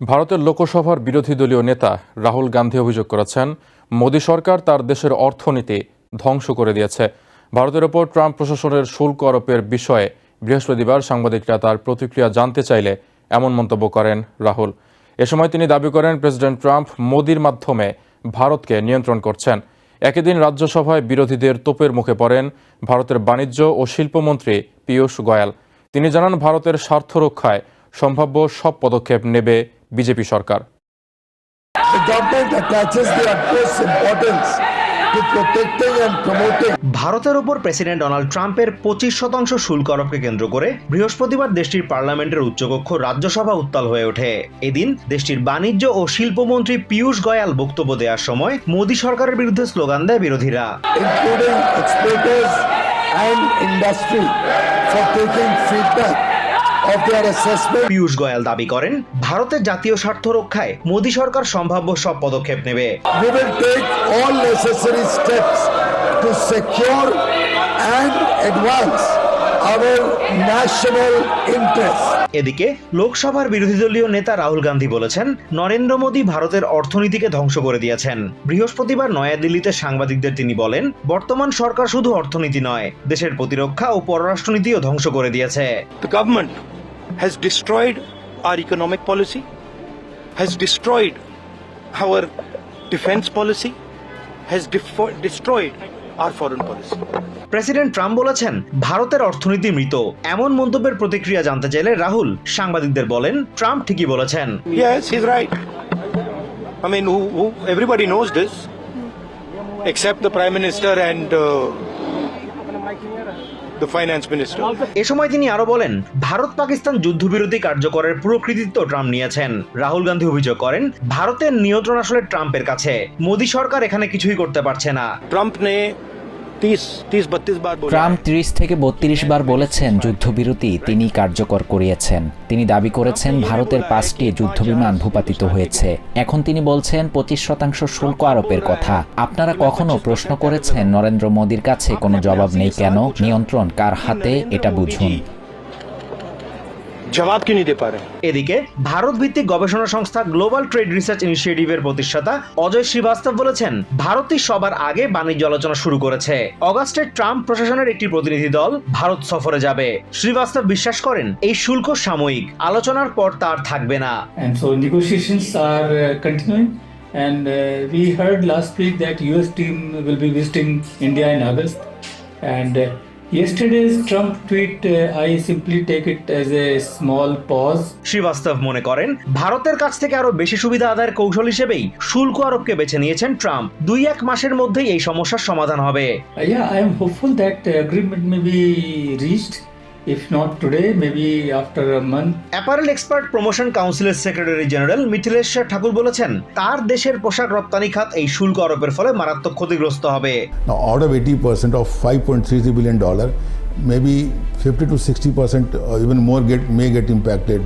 ভারতের লোকসভার বিরোধী দলীয় নেতা রাহুল গান্ধী অভিযোগ করেছেন, মোদী সরকার তার দেশের অর্থনীতি ধ্বংস করে দিয়েছে। ভারতের ওপর ট্রাম্প প্রশাসনের শুল্ক আরোপের বিষয়ে বৃহস্পতিবার সাংবাদিকরা তার প্রতিক্রিয়া জানতে চাইলে এমন মন্তব্য করেন রাহুল। এ সময় তিনি দাবি করেন, প্রেসিডেন্ট ট্রাম্প মোদির মাধ্যমে ভারতকে নিয়ন্ত্রণ করছেন। একই দিন রাজ্যসভায় বিরোধীদের তোপের মুখে পড়েন ভারতের বাণিজ্য ও শিল্পমন্ত্রী পীয়ূষ গোয়াল। তিনি জানান, ভারতের স্বার্থ রক্ষায় সম্ভাব্য সব পদক্ষেপ নেবে বিজেপি সরকার। ভারতের ওপর প্রেসিডেন্ট ডোনাল্ড ট্রাম্পের পঁচিশ শতাংশ শুল্ক আরোপকে কেন্দ্র করে বৃহস্পতিবার দেশটির পার্লামেন্টের উচ্চকক্ষ রাজ্যসভা উত্তাল হয়ে ওঠে। এদিন দেশটির বাণিজ্য ও শিল্পমন্ত্রী পীয়ূষ গয়াল বক্তব্য দেওয়ার সময় মোদী সরকারের বিরুদ্ধে স্লোগান দেয় বিরোধীরা। and industry পীয়ূষ গোয়াল দাবি করেন, ভারতের জাতীয় স্বার্থ রক্ষায় মোদী সরকার সম্ভাব্য সব পদক্ষেপ নেবে। We will take all necessary steps to secure and advance এদিকে লোকসভার বিরোধী দলীয় নেতা রাহুল গান্ধী বলেছেন নরেন্দ্র মোদী ভারতের অর্থনীতিকে ধ্বংস করে দিয়েছেন। বৃহস্পতিবার নয়াদিল্লিতে সাংবাদিকদের তিনি বলেন বর্তমান সরকার শুধু অর্থনীতি নয় দেশের প্রতিরক্ষা ও পররাষ্ট্রনীতিও ধ্বংস করে দিয়েছে। The government has destroyed our economic policy has destroyed our defence policy has destroyed our foreign policy president Trump বলেছেন ভারতের অর্থনীতি মৃত। এমন মন্তব্যের প্রতিক্রিয়া জানতে চাইলে রাহুল সাংবাদিকদের বলেন ট্রাম্প ঠিকই বলেছেন। এ সময় তিনি আরও বলেন ভারত পাকিস্তান যুদ্ধবিরোধী কার্যকরের পুরো কৃতিত্ব ট্রাম্প নিয়েছেন। রাহুল গান্ধী অভিযোগ করেন ভারতের নিয়ন্ত্রণ আসলে ট্রাম্পের কাছে। মোদী সরকার এখানে কিছুই করতে পারছে না। ট্রাম্প নে ট্রাম্প ত্রিশ থেকে বত্রিশ বার বলেছেন যুদ্ধবিরতি তিনি কার্যকর করিয়েছেন। তিনি দাবি করেছেন ভারতের পাঁচটি যুদ্ধবিমান ভূপাতিত হয়েছে। এখন তিনি বলছেন পঁচিশ শতাংশ শুল্ক আরোপের কথা। আপনারা কখনো প্রশ্ন করেছেন নরেন্দ্র মোদীর কাছে কোনো জবাব নেই কেন? নিয়ন্ত্রণ কার হাতে? এটা বুঝুন। জবাব কি নিতে পারে? এদিকে ভারত ভিত্তিক গবেষণা সংস্থা গ্লোবাল ট্রেড রিসার্চ ইনিশিয়েটিভের প্রতিষ্ঠাতা অজয় শ্রীবাস্তব বলেছেন ভারতই সবার আগে বাণিজ্য আলোচনা শুরু করেছে। অগাস্টে ট্রাম্প প্রশাসনের একটি প্রতিনিধি দল ভারত সফরে যাবে। শ্রীবাস্তব বিশ্বাস করেন এই শুল্ক সাময়িক আলোচনার পর তার থাকবে না। uh, And uh, we heard last week that US team will be visiting India in August. And uh, Yesterday's Trump tweet, uh, I simply take it as a small pause. Srivastava মনে করেন ভারতের কাছ থেকে আরও বেশি সুবিধা আদায়ের কৌশল হিসেবেই শুল্ক আরোপকে বেছে নিয়েছেন ট্রাম্প। দুই এক মাসের মধ্যেই এই সমস্যার সমাধান হবে। I am hopeful that agreement may be reached If not today, maybe after a month. Apparel export promotion কাউন্সিলের সেক্রেটারি জেনারেল মিথিলেশ্বর ঠাকুর বলেছেন তার দেশের পোশাক রপ্তানি খাত এই শুল্ক আরোপের ফলে মারাত্মক ক্ষতিগ্রস্ত হবে Now, out of 80% of 5.33 billion dollar, maybe 50 to 60 percent or even more get may get impacted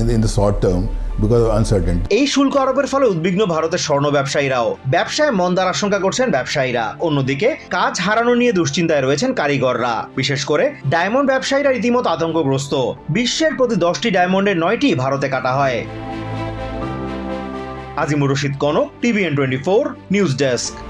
in, in the short term এই শুল্ক আরোপের ফলে উদ্বিগ্ন ভারতের স্বর্ণ ব্যবসায়ীরাও। ব্যবসায় মন্দার আশঙ্কা করছেন ব্যবসায়ীরা। অন্যদিকে, কাজ হারানো নিয়ে দুশ্চিন্তায় রয়েছেন কারিগররা। বিশেষ করে, ডায়মন্ড ব্যবসায়ীরা রীতিমতো আতঙ্কগ্রস্ত। বিশ্বের প্রতি দশটি ডায়মন্ডের নয়টি ভারতে কাটা হয়। Azimur Rashid Kanak, TVN twenty four, news desk.